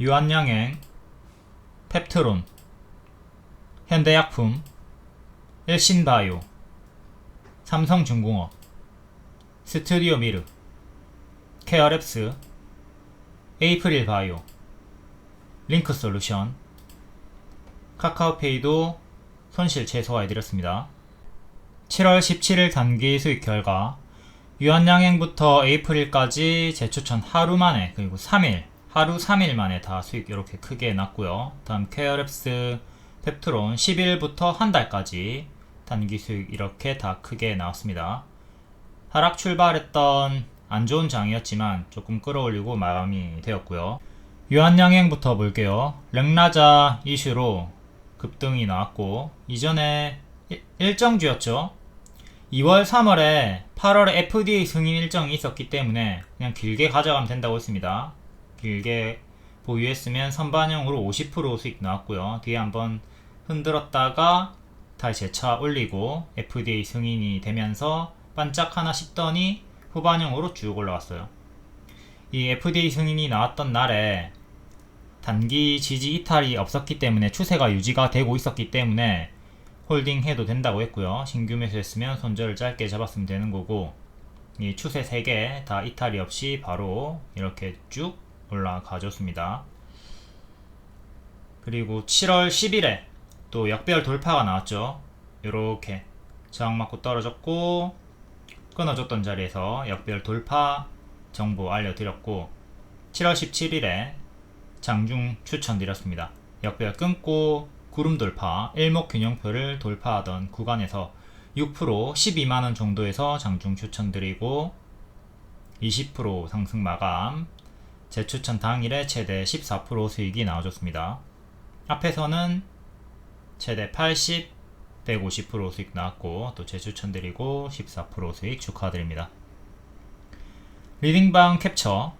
유한양행, 펩트론, 현대약품, 일신바이오, 삼성중공업, 스튜디오 미르, 케어랩스, 에이프릴 바이오, 링크솔루션, 카카오페이도 손실 최소화해드렸습니다. 7월 17일 단기 수익 결과 유한양행부터 에이프릴까지 재추천 하루 만에 그리고 3일 하루 3일 만에 다 수익 이렇게 크게 났고요. 다음 케어랩스 펩트론 10일부터 한 달까지 단기 수익 이렇게 다 크게 나왔습니다. 하락 출발했던 안 좋은 장이었지만 조금 끌어올리고 마감이 되었고요. 유한양행부터 볼게요. 렉라자 이슈로 급등이 나왔고 이전에 일- 일정주였죠. 2월, 3월에 8월에 FDA 승인 일정이 있었기 때문에 그냥 길게 가져가면 된다고 했습니다. 길게 보유했으면 선반영으로 50% 수익 나왔고요. 뒤에 한번 흔들었다가 다시 재차 올리고 FDA 승인이 되면서 반짝 하나 싶더니 후반영으로 쭉 올라왔어요. 이 FDA 승인이 나왔던 날에 단기 지지 이탈이 없었기 때문에 추세가 유지가 되고 있었기 때문에 홀딩 해도 된다고 했고요. 신규 매수했으면 손절을 짧게 잡았으면 되는 거고 이 추세 3개 다 이탈이 없이 바로 이렇게 쭉 올라가 줬습니다. 그리고 7월 10일에 또 역배열 돌파가 나왔죠. 이렇게 저항 맞고 떨어졌고 끊어졌던 자리에서 역배열 돌파 정보 알려드렸고 7월 17일에 장중 추천드렸습니다. 역배열 끊고 구름 돌파, 일목 균형표를 돌파하던 구간에서 6% 12만원 정도에서 장중 추천드리고 20% 상승 마감, 재추천 당일에 최대 14% 수익이 나와줬습니다. 앞에서는 최대 80, 150% 수익 나왔고 또 재추천드리고 14% 수익 축하드립니다. 리딩방 캡처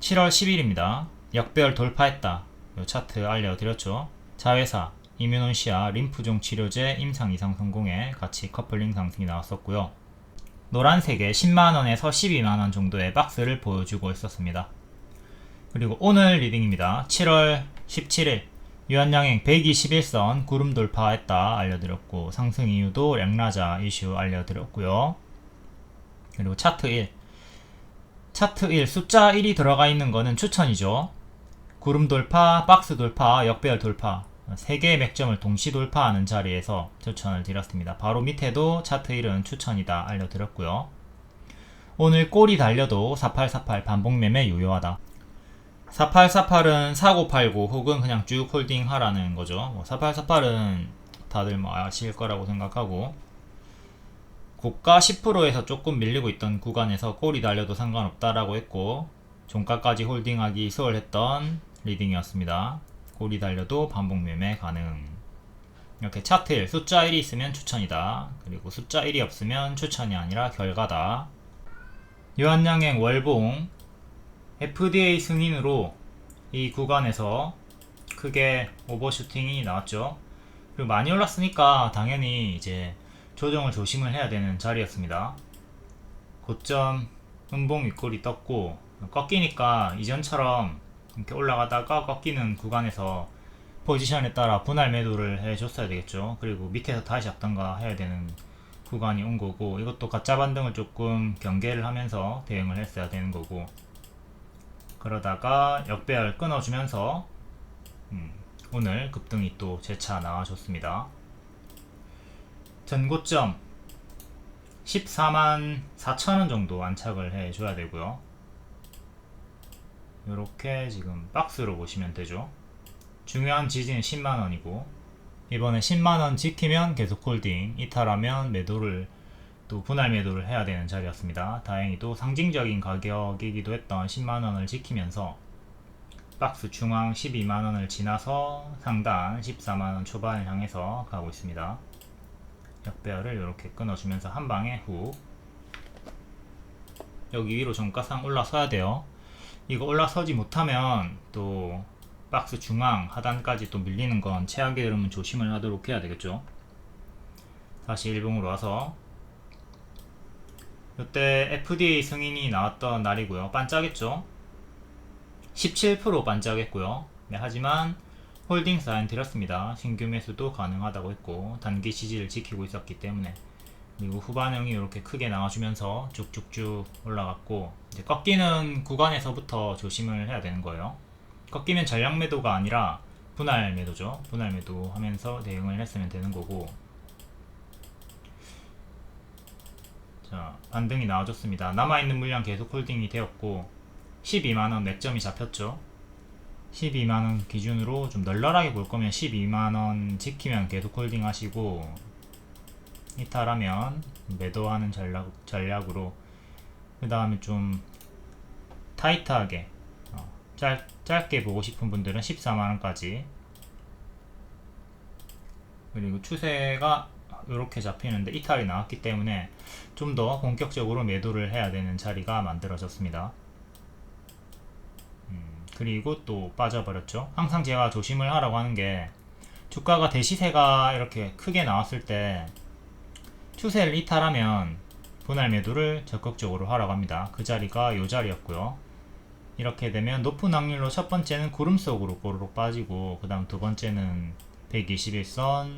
7월 10일입니다. 역배열 돌파했다. 요 차트 알려드렸죠. 자회사, 이뮤논시아, 림프종 치료제 임상 이상 성공에 같이 커플링 상승이 나왔었고요. 노란색에 10만원에서 12만원 정도의 박스를 보여주고 있었습니다. 그리고 오늘 리딩입니다. 7월 17일 유한양행 121선 구름 돌파했다 알려드렸고 상승 이유도 랭라자 이슈 알려드렸고요. 그리고 차트 1 차트 1 숫자 1이 들어가 있는 거는 추천이죠. 구름 돌파, 박스 돌파, 역배열 돌파 3개의 맥점을 동시 돌파하는 자리에서 추천을 드렸습니다. 바로 밑에도 차트 1은 추천이다 알려드렸고요. 오늘 꼬리 달려도 4848 반복 매매 유효하다. 4848은 사고 팔고 혹은 그냥 쭉 홀딩 하라는 거죠. 뭐 4848은 다들 뭐 아실 거라고 생각하고 고가 10%에서 조금 밀리고 있던 구간에서 꼬리 달려도 상관없다라고 했고 종가까지 홀딩하기 수월했던 리딩이었습니다. 꼬리 달려도 반복 매매 가능. 이렇게 차트 1, 숫자 1이 있으면 추천이다. 그리고 숫자 1이 없으면 추천이 아니라 결과다. 유한양행 월봉 FDA 승인으로 이 구간에서 크게 오버슈팅이 나왔죠. 그리고 많이 올랐으니까 당연히 이제 조정을 조심을 해야 되는 자리였습니다. 고점 음봉 윗골이 떴고 꺾이니까 이전처럼 이렇게 올라가다가 꺾이는 구간에서 포지션에 따라 분할 매도를 해줬어야 되겠죠. 그리고 밑에서 다시 잡던가 해야 되는 구간이 온 거고 이것도 가짜 반등을 조금 경계를 하면서 대응을 했어야 되는 거고 그러다가 역배열 끊어주면서 음, 오늘 급등이 또 재차 나와줬습니다. 전고점 14만 4천원 정도 안착을 해줘야 되고요. 이렇게 지금 박스로 보시면 되죠. 중요한 지지는 10만원이고 이번에 10만원 지키면 계속 홀딩 이탈하면 매도를 또 분할 매도를 해야 되는 자리였습니다. 다행히도 상징적인 가격이기도 했던 10만원을 지키면서 박스 중앙 12만원을 지나서 상단 14만원 초반을 향해서 가고 있습니다. 역배열을 이렇게 끊어주면서 한 방에 훅 여기 위로 정가상 올라서야 돼요. 이거 올라서지 못하면 또 박스 중앙 하단까지 또 밀리는 건 최악의 흐름은 조심을 하도록 해야 되겠죠. 다시 일봉으로 와서 이때 FDA 승인이 나왔던 날이고요. 반짝했죠. 17% 반짝했고요. 네, 하지만 홀딩 사인 드렸습니다. 신규 매수도 가능하다고 했고 단기 지지를 지키고 있었기 때문에 그리고 후반형이 이렇게 크게 나와주면서 쭉쭉쭉 올라갔고 이제 꺾이는 구간에서부터 조심을 해야 되는 거예요. 꺾이면 전량 매도가 아니라 분할 매도죠. 분할 매도 하면서 대응을 했으면 되는 거고 자 반등이 나와줬습니다. 남아있는 물량 계속 홀딩이 되었고 12만원 맥점이 잡혔죠. 12만원 기준으로 좀 널널하게 볼 거면 12만원 지키면 계속 홀딩 하시고 이탈하면 매도하는 전략, 전략으로 그 다음에 좀 타이트하게 어, 짧, 짧게 보고 싶은 분들은 14만원까지 그리고 추세가 이렇게 잡히는데 이탈이 나왔기 때문에 좀 더 본격적으로 매도를 해야 되는 자리가 만들어졌습니다. 음, 그리고 또 빠져버렸죠. 항상 제가 조심을 하라고 하는 게 주가가 대시세가 이렇게 크게 나왔을 때 추세를 이탈하면 분할 매도를 적극적으로 하라고 합니다. 그 자리가 이 자리였고요. 이렇게 되면 높은 확률로 첫 번째는 구름 속으로 꼬르륵 빠지고 그 다음 두 번째는 121선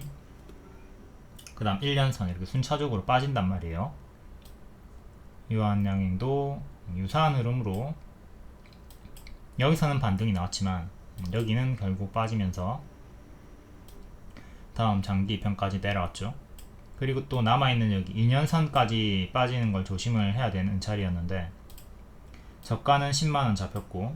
그 다음 1년선 이렇게 순차적으로 빠진단 말이에요. 유한양행도 유사한 흐름으로 여기서는 반등이 나왔지만 여기는 결국 빠지면서 다음 장기 편까지 내려왔죠. 그리고 또 남아있는 여기 2년선까지 빠지는 걸 조심을 해야 되는 자리였는데 저가는 10만원 잡혔고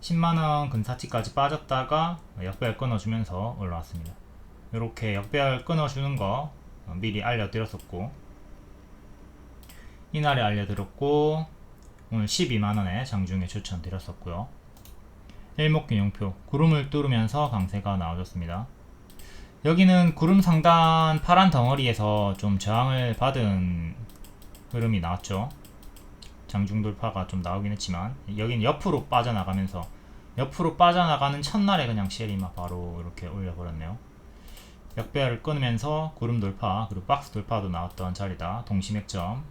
10만원 근사치까지 빠졌다가 역배열 끊어주면서 올라왔습니다. 이렇게 역배열 끊어주는 거 미리 알려드렸었고 이날에 알려드렸고 오늘 12만원에 장중에 추천드렸었고요. 일목균형표 구름을 뚫으면서 강세가 나와줬습니다. 여기는 구름 상단 파란 덩어리에서 좀 저항을 받은 흐름이 나왔죠. 장중 돌파가 좀 나오긴 했지만 여기는 옆으로 빠져나가면서 옆으로 빠져나가는 첫날에 그냥 쉐리마 바로 이렇게 올려버렸네요. 역배열을 끊으면서 구름 돌파 그리고 박스 돌파도 나왔던 자리다. 동시맥점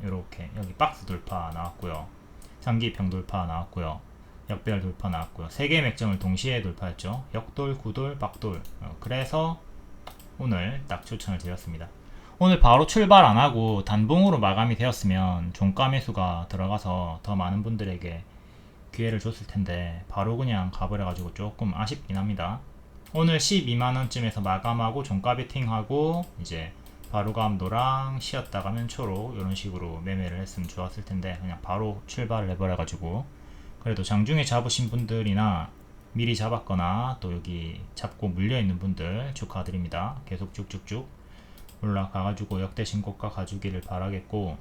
이렇게 여기 박스 돌파 나왔고요. 장기평 돌파 나왔고요. 역배열 돌파 나왔고요. 세 개의 맥점을 동시에 돌파했죠. 역돌, 구돌, 박돌. 어, 그래서 오늘 딱 추천을 드렸습니다. 오늘 바로 출발 안 하고 단봉으로 마감이 되었으면 종가 매수가 들어가서 더 많은 분들에게 기회를 줬을 텐데 바로 그냥 가버려가지고 조금 아쉽긴 합니다. 오늘 12만원쯤에서 마감하고 종가 베팅하고 이제 바로감 노랑 쉬었다가 면초로 이런 식으로 매매를 했으면 좋았을 텐데 그냥 바로 출발을 해버려가지고 그래도 장중에 잡으신 분들이나 미리 잡았거나 또 여기 잡고 물려있는 분들 축하드립니다. 계속 쭉쭉쭉 올라가가지고 역대 신고가 가주기를 바라겠고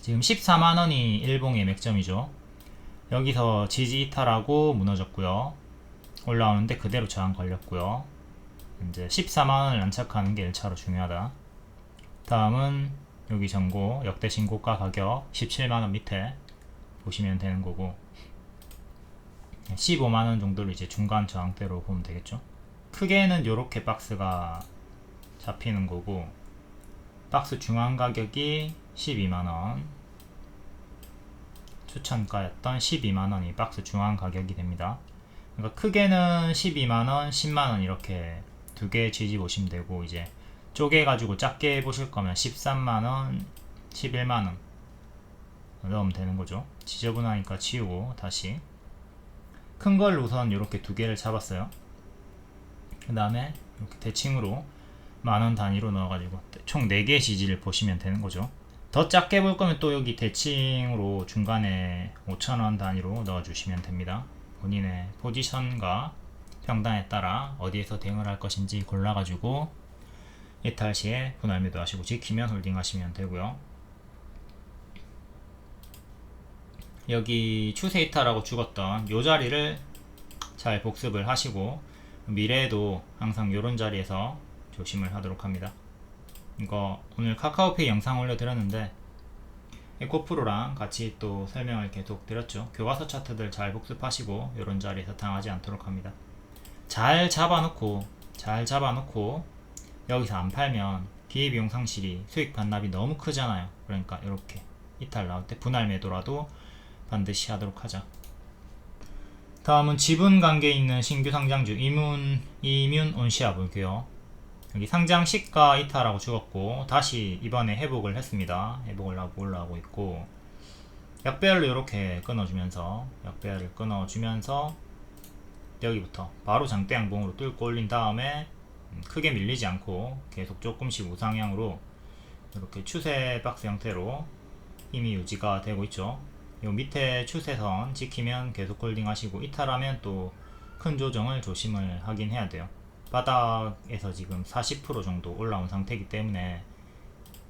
지금 14만원이 일봉의 맥점이죠. 여기서 지지 이탈하고 무너졌고요. 올라오는데 그대로 저항 걸렸고요. 이제 14만원을 안착하는 게 1차로 중요하다. 다음은 여기 전고 역대 신고가 가격 17만원 밑에 보시면 되는 거고 15만원 정도를 이제 중간 저항대로 보면 되겠죠? 크게는 이렇게 박스가 잡히는 거고 박스 중앙 가격이 12만원 추천가였던 12만원이 박스 중앙 가격이 됩니다. 그러니까 크게는 12만원 10만원 이렇게 두 개 지지 보시면 되고 이제 쪼개 가지고 작게 보실 거면 13만원 11만원 넣으면 되는 거죠. 지저분하니까 지우고 다시. 큰 걸 우선 이렇게 두 개를 잡았어요. 그 다음에 이렇게 대칭으로 만원 단위로 넣어가지고 총 4개의 지지를 보시면 되는 거죠. 더 작게 볼 거면 또 여기 대칭으로 중간에 5천원 단위로 넣어주시면 됩니다. 본인의 포지션과 평단에 따라 어디에서 대응을 할 것인지 골라가지고 이탈 시에 분할 매도 하시고 지키면 홀딩 하시면 되고요 여기 추세 이탈하고 죽었던 요 자리를 잘 복습을 하시고 미래에도 항상 요런 자리에서 조심을 하도록 합니다. 이거 오늘 카카오페이 영상 올려드렸는데 에코프로랑 같이 또 설명을 계속 드렸죠. 교과서 차트들 잘 복습하시고 요런 자리에서 당하지 않도록 합니다. 잘 잡아놓고 잘 잡아놓고 여기서 안 팔면 기회비용 상실이 수익 반납이 너무 크잖아요. 그러니까 이렇게 이탈 나올 때 분할 매도라도 반드시 하도록 하자. 다음은 지분 관계에 있는 신규 상장주 이문 이뮨 온시아 볼게요. 여기 상장 시가 이탈하고 죽었고 다시 이번에 회복을 했습니다. 회복을 하고 올라오고 있고 약배열로 이렇게 끊어주면서 약배열을 끊어주면서 여기부터 바로 장대 양봉으로 뚫고 올린 다음에 음, 크게 밀리지 않고 계속 조금씩 우상향으로 이렇게 추세 박스 형태로 힘이 유지가 되고 있죠. 요 밑에 추세선 지키면 계속 홀딩 하시고 이탈하면 또 큰 조정을 조심을 하긴 해야 돼요. 바닥에서 지금 40% 정도 올라온 상태이기 때문에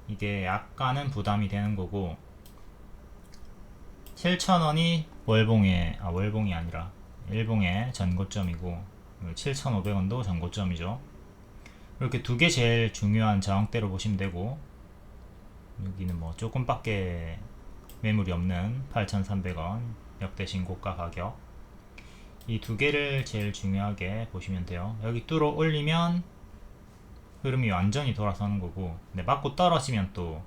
이게 약간은 부담이 되는 거고 7,000원이 월봉의 아 월봉이 아니라 일봉의 전고점이고 7,500원도 전고점이죠. 이렇게 두 개 제일 중요한 저항대로 보시면 되고 여기는 뭐 조금밖에 매물이 없는 8,300원 역대 신고가 가격 이 두 개를 제일 중요하게 보시면 돼요. 여기 뚫어 올리면 흐름이 완전히 돌아서는 거고 근데 맞고 떨어지면 또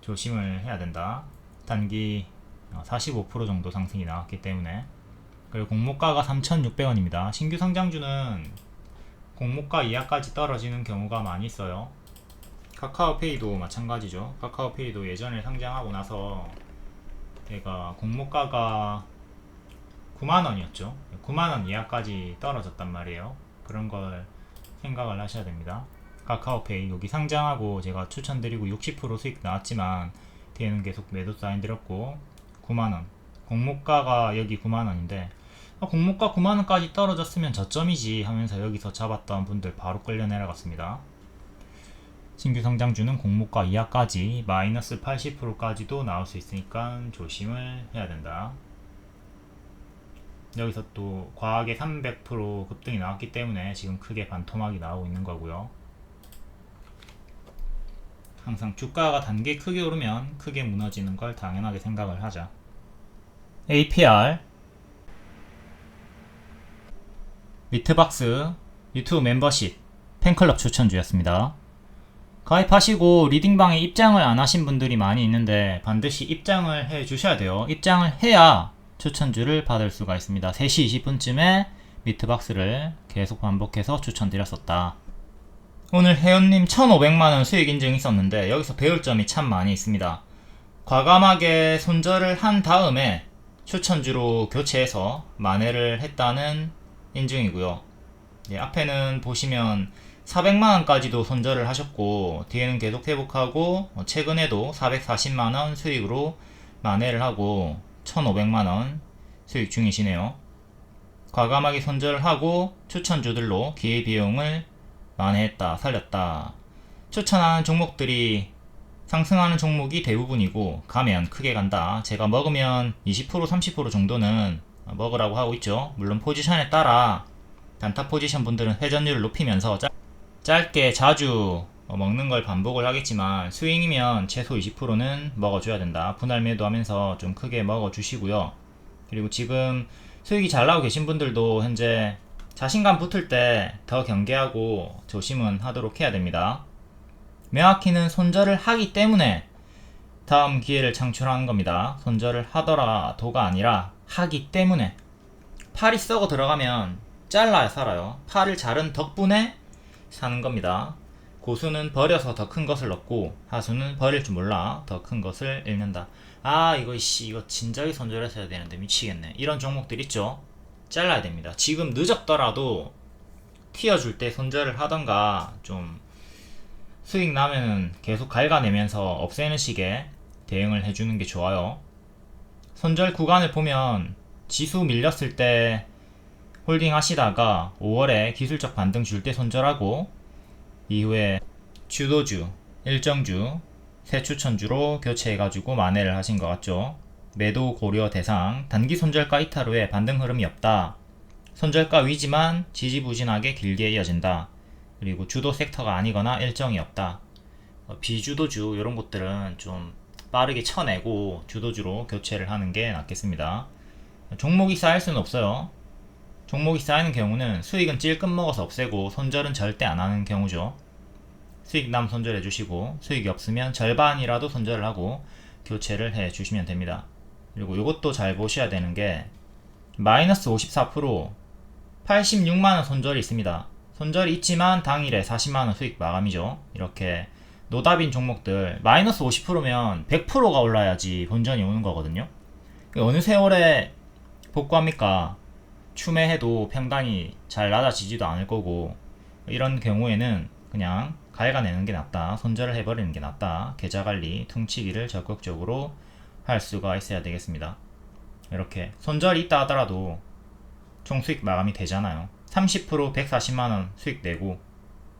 조심을 해야 된다. 단기 45% 정도 상승이 나왔기 때문에 그리고 공모가가 3,600원입니다. 신규 상장주는 공모가 이하까지 떨어지는 경우가 많이 있어요. 카카오페이도 마찬가지죠. 카카오페이도 예전에 상장하고 나서 얘가 공모가가 9만원이었죠. 9만원 이하까지 떨어졌단 말이에요. 그런 걸 생각을 하셔야 됩니다. 카카오페이 여기 상장하고 제가 추천드리고 60% 수익 나왔지만 뒤에는 계속 매도 사인 드렸고 9만원 공모가가 여기 9만원인데 아, 공모가 9만원까지 떨어졌으면 저점이지 하면서 여기서 잡았던 분들 바로 끌려 내려갔습니다. 신규 성장주는 공모가 이하까지 마이너스 80%까지도 나올 수 있으니까 조심을 해야 된다. 여기서 또 과하게 300% 급등이 나왔기 때문에 지금 크게 반토막이 나오고 있는 거고요. 항상 주가가 단계 크게 오르면 크게 무너지는 걸 당연하게 생각을 하자. APR 미트박스 유튜브 멤버십 팬클럽 추천주였습니다. 가입하시고 리딩방에 입장을 안 하신 분들이 많이 있는데 반드시 입장을 해 주셔야 돼요. 입장을 해야 추천주를 받을 수가 있습니다. 3시 20분쯤에 미트박스를 계속 반복해서 추천드렸었다. 오늘 회원님 1,500만원 수익 인증이 있었는데 여기서 배울 점이 참 많이 있습니다. 과감하게 손절을 한 다음에 추천주로 교체해서 만회를 했다는 인증이고요. 예, 앞에는 보시면 400만원까지도 손절을 하셨고 뒤에는 계속 회복하고 어, 최근에도 440만원 수익으로 만회를 하고 1500만원 수익 중이시네요. 과감하게 손절을 하고 추천주들로 기회비용을 만회했다, 살렸다. 추천하는 종목들이 상승하는 종목이 대부분이고 가면 크게 간다. 제가 먹으면 20% 30% 정도는 먹으라고 하고 있죠. 물론 포지션에 따라 단타 포지션 분들은 회전율을 높이면서 짧, 짧게 자주 먹는 걸 반복을 하겠지만 스윙이면 최소 20%는 먹어줘야 된다. 분할 매도하면서 좀 크게 먹어주시고요. 그리고 지금 수익이 잘 나오고 계신 분들도 현재 자신감 붙을 때 더 경계하고 조심은 하도록 해야 됩니다. 명확히는 손절을 하기 때문에 다음 기회를 창출하는 겁니다. 손절을 하더라도가 아니라 하기 때문에 팔이 썩어 들어가면 잘라야 살아요. 팔을 자른 덕분에 사는 겁니다. 고수는 버려서 더 큰 것을 얻고 하수는 버릴 줄 몰라 더 큰 것을 잃는다. 아 이거 씨 이거 진작에 손절했어야 되는데 미치겠네. 이런 종목들 있죠. 잘라야 됩니다. 지금 늦었더라도 튀어줄 때 손절을 하던가 좀 수익 나면은 계속 갉아내면서 없애는 식의 대응을 해주는 게 좋아요. 손절 구간을 보면 지수 밀렸을 때 홀딩 하시다가 5월에 기술적 반등 줄 때 손절하고 이후에 주도주, 일정주, 새 추천주로 교체해가지고 만회를 하신 것 같죠. 매도 고려 대상, 단기 손절가 이탈 후에 반등 흐름이 없다. 손절가 위지만 지지부진하게 길게 이어진다. 그리고 주도 섹터가 아니거나 일정이 없다. 어, 비주도주 이런 것들은 좀 빠르게 쳐내고 주도주로 교체를 하는 게 낫겠습니다. 종목이 쌓일 수는 없어요. 종목이 쌓이는 경우는 수익은 찔끔 먹어서 없애고 손절은 절대 안 하는 경우죠. 수익 남 손절해 주시고 수익이 없으면 절반이라도 손절을 하고 교체를 해 주시면 됩니다. 그리고 이것도 잘 보셔야 되는 게 마이너스 54% 86만원 손절이 있습니다. 손절이 있지만 당일에 40만원 수익 마감이죠. 이렇게 노답인 종목들 마이너스 50%면 100%가 올라야지 본전이 오는 거거든요. 어느 세월에 복구합니까? 추매해도 평당이 잘 낮아지지도 않을 거고 이런 경우에는 그냥 갈가내는 게 낫다. 손절을 해버리는 게 낫다. 계좌 관리, 퉁치기를 적극적으로 할 수가 있어야 되겠습니다. 이렇게 손절이 있다 하더라도 총 수익 마감이 되잖아요. 30% 140만원 수익 내고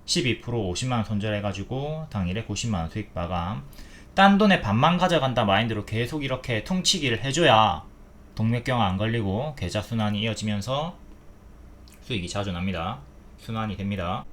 12% 50만원 손절해가지고 당일에 90만원 수익 마감. 딴 돈에 반만 가져간다 마인드로 계속 이렇게 퉁치기를 해줘야 동맥경화 안 걸리고 계좌 순환이 이어지면서 수익이 자주 납니다. 순환이 됩니다.